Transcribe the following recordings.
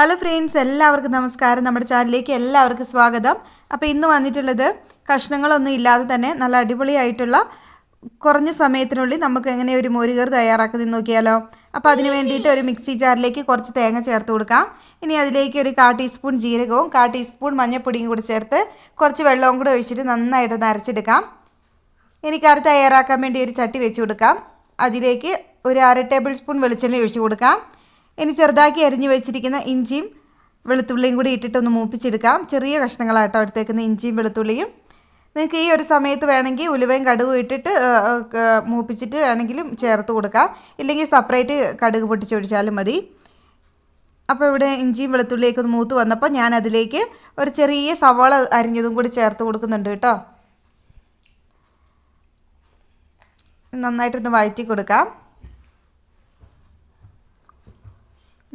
Hello friends എല്ലാവർക്കും നമസ്കാരം. നമ്മുടെ ചാനലിലേക്ക് എല്ലാവർക്കും സ്വാഗതം. അപ്പോൾ ഇന്ന് വന്നിട്ടുള്ളത് കഷ്ണങ്ങളൊന്നും ഇല്ലാതെ തന്നെ നല്ല അടിപൊളിയായിട്ടുള്ള കുറഞ്ഞ സമയത്തിനുള്ളിൽ നമുക്ക് എങ്ങനെ ഒരു മോരുകർ തയ്യാറാക്കുന്നത് നോക്കിയാലോ? അപ്പോൾ അതിന് വേണ്ടിയിട്ട് ഒരു മിക്സി ജാറിലേക്ക് കുറച്ച് തേങ്ങ ചേർത്ത് കൊടുക്കാം. ഇനി അതിലേക്ക് ഒരു കാ ടീസ്പൂൺ ജീരകവും കാ ടീസ്പൂൺ മഞ്ഞൾപ്പൊടിയും കൂടി ചേർത്ത് കുറച്ച് വെള്ളവും കൂടി ഒഴിച്ചിട്ട് നന്നായിട്ട് നരച്ചെടുക്കാം കറി തയ്യാറാക്കാൻ വേണ്ടി ഒരു ചട്ടി വെച്ച് കൊടുക്കാം. അതിലേക്ക് ഒരു അര ടേബിൾ സ്പൂൺ വെളിച്ചെണ്ണ ഒഴിച്ച് കൊടുക്കാം. ഇനി ചെറുതാക്കി അരിഞ്ഞു വെച്ചിരിക്കുന്ന ഇഞ്ചിയും വെളുത്തുള്ളിയും കൂടി ഇട്ടിട്ടൊന്ന് മൂപ്പിച്ചെടുക്കാം. ചെറിയ കഷ്ണങ്ങളാട്ടോ എടുത്തേക്കുന്ന ഇഞ്ചിയും വെളുത്തുള്ളിയും. നിങ്ങൾക്ക് ഈ ഒരു സമയത്ത് വേണമെങ്കിൽ ഉലുവയും കടുകും ഇട്ടിട്ട് മൂപ്പിച്ചിട്ട് വേണമെങ്കിലും ചേർത്ത് കൊടുക്കാം. ഇല്ലെങ്കിൽ സെപ്പറേറ്റ് കടുക് പൊട്ടിച്ചൊഴിച്ചാലും മതി. അപ്പോൾ ഇവിടെ ഇഞ്ചിയും വെളുത്തുള്ളിയൊക്കെ ഒന്ന് മൂത്ത് വന്നപ്പോൾ ഞാൻ അതിലേക്ക് ഒരു ചെറിയ സവാള അരിഞ്ഞതും കൂടി ചേർത്ത് കൊടുക്കുന്നുണ്ട് കേട്ടോ. നന്നായിട്ടൊന്ന് വഴറ്റി കൊടുക്കാം.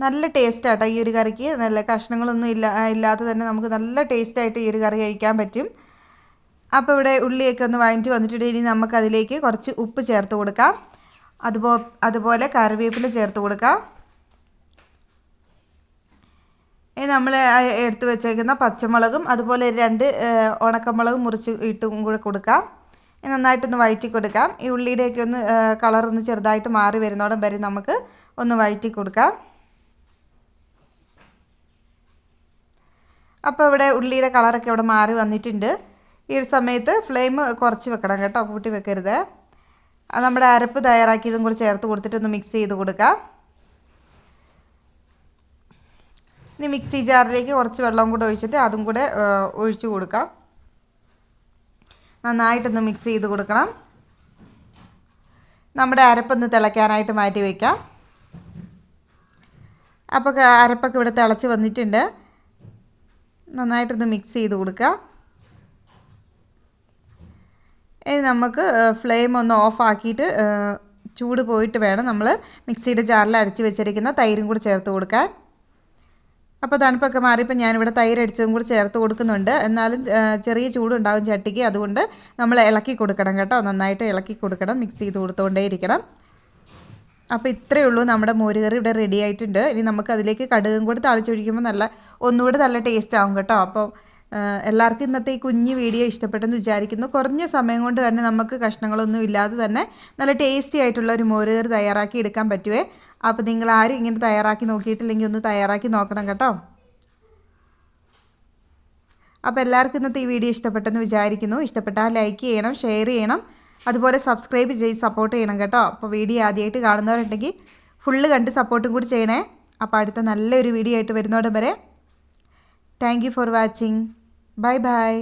നല്ല ടേസ്റ്റാട്ടോ ഈ ഒരു കറിക്ക്. നല്ല കഷ്ണങ്ങളൊന്നും ഇല്ല ഇല്ലാതെ തന്നെ നമുക്ക് നല്ല ടേസ്റ്റായിട്ട് ഈ ഒരു കറി കഴിക്കാൻ പറ്റും. അപ്പോൾ ഇവിടെ ഉള്ളിയൊക്കെ ഒന്ന് വഴറ്റി വന്നിട്ടുണ്ട്. ഇനി നമുക്കതിലേക്ക് കുറച്ച് ഉപ്പ് ചേർത്ത് കൊടുക്കാം. അതുപോ അതുപോലെ കറിവേപ്പില ചേർത്ത് കൊടുക്കാം. നമ്മൾ എടുത്ത് വെച്ചേക്കുന്ന പച്ചമുളകും അതുപോലെ രണ്ട് ഉണക്കമുളകും മുറിച്ച് ഇട്ടും കൂടെ കൊടുക്കാം. നന്നായിട്ടൊന്ന് വഴറ്റി കൊടുക്കാം. ഈ ഉള്ളിയുടെയൊക്കെ ഒന്ന് കളറൊന്ന് ചെറുതായിട്ട് മാറി വരുന്നോടം വരെ നമുക്ക് ഒന്ന് വഴറ്റി കൊടുക്കാം. അപ്പോൾ ഇവിടെ ഉള്ളിയുടെ കളറൊക്കെ ഇവിടെ മാറി വന്നിട്ടുണ്ട്. ഈ ഒരു സമയത്ത് ഫ്ലെയിം കുറച്ച് വെക്കണം കേട്ടോ കൂട്ടി വെക്കരുത്. നമ്മുടെ അരപ്പ് തയ്യാറാക്കിയതും കൂടി ചേർത്ത് കൊടുത്തിട്ടൊന്ന് മിക്സ് ചെയ്ത് കൊടുക്കാം. ഇനി മിക്സി ജാറിലേക്ക് കുറച്ച് വെള്ളം കൂടെ ഒഴിച്ചിട്ട് അതും കൂടെ ഒഴിച്ചു കൊടുക്കാം. നന്നായിട്ടൊന്ന് മിക്സ് ചെയ്ത് കൊടുക്കണം. നമ്മുടെ അരപ്പൊന്ന് തിളയ്ക്കാനായിട്ട് മാറ്റി വയ്ക്കാം അപ്പോൾ അരപ്പൊക്കെ ഇവിടെ തിളച്ച് വന്നിട്ടുണ്ട്. നന്നായിട്ടൊന്ന് മിക്സ് ചെയ്ത് കൊടുക്കുക. ഇനി നമുക്ക് ഫ്ലെയിം ഒന്ന് ഓഫാക്കിയിട്ട് ചൂട് പോയിട്ട് വേണം നമ്മൾ മിക്സിയുടെ ജാറിൽ അടിച്ച് വെച്ചിരിക്കുന്ന തൈരും കൂടി ചേർത്ത് കൊടുക്കാൻ. അപ്പോൾ തണുപ്പൊക്കെ മാറിയപ്പോൾ ഞാനിവിടെ തൈര് അടിച്ചതും കൂടി ചേർത്ത് കൊടുക്കുന്നുണ്ട്. എന്നാലും ചെറിയ ചൂടുണ്ടാകും ചട്ടിക്ക്. അതുകൊണ്ട് നമ്മൾ ഇളക്കി കൊടുക്കണം കേട്ടോ. നന്നായിട്ട് ഇളക്കി കൊടുക്കണം മിക്സ് ചെയ്ത് കൊടുത്തുകൊണ്ടേ ഇരിക്കണം അപ്പോൾ ഇത്രയേ ഉള്ളൂ നമ്മുടെ മോരുകറി ഇവിടെ റെഡി ആയിട്ടുണ്ട്. ഇനി നമുക്ക് അതിലേക്ക് കടുകും കൂടി തളിച്ചൊഴിക്കുമ്പോൾ നല്ല ഒന്നുകൂടെ നല്ല ടേസ്റ്റ് ആവും കേട്ടോ. അപ്പോൾ എല്ലാവർക്കും ഇന്നത്തെ ഈ കുഞ്ഞ് വീഡിയോ ഇഷ്ടപ്പെട്ടെന്ന് വിചാരിക്കുന്നു. കുറഞ്ഞ സമയം കൊണ്ട് തന്നെ നമുക്ക് കഷ്ണങ്ങളൊന്നും ഇല്ലാതെ തന്നെ നല്ല ടേസ്റ്റി ആയിട്ടുള്ള ഒരു മോരുകറി തയ്യാറാക്കി എടുക്കാൻ പറ്റുമേ അപ്പോൾ നിങ്ങൾ ആരും ഇങ്ങനെ തയ്യാറാക്കി നോക്കിയിട്ടില്ലെങ്കിൽ ഒന്ന് തയ്യാറാക്കി നോക്കണം കേട്ടോ. അപ്പോൾ എല്ലാവർക്കും ഇന്നത്തെ ഈ വീഡിയോ ഇഷ്ടപ്പെട്ടെന്ന് വിചാരിക്കുന്നു. ഇഷ്ടപ്പെട്ടാൽ ലൈക്ക് ചെയ്യണം ഷെയർ ചെയ്യണം. അതുപോലെ സബ്സ്ക്രൈബ് ചെയ്ത് സപ്പോർട്ട് ചെയ്യണം കേട്ടോ. അപ്പോൾ വീഡിയോ ആദ്യമായിട്ട് കാണുന്നവരുണ്ടെങ്കിൽ ഫുള്ള് കണ്ട് സപ്പോർട്ടും കൂടി ചെയ്യണേ. അപ്പോൾ അടുത്ത നല്ലൊരു വീഡിയോ ആയിട്ട് വരുന്നോടം വരെ. Thank for watching bye bye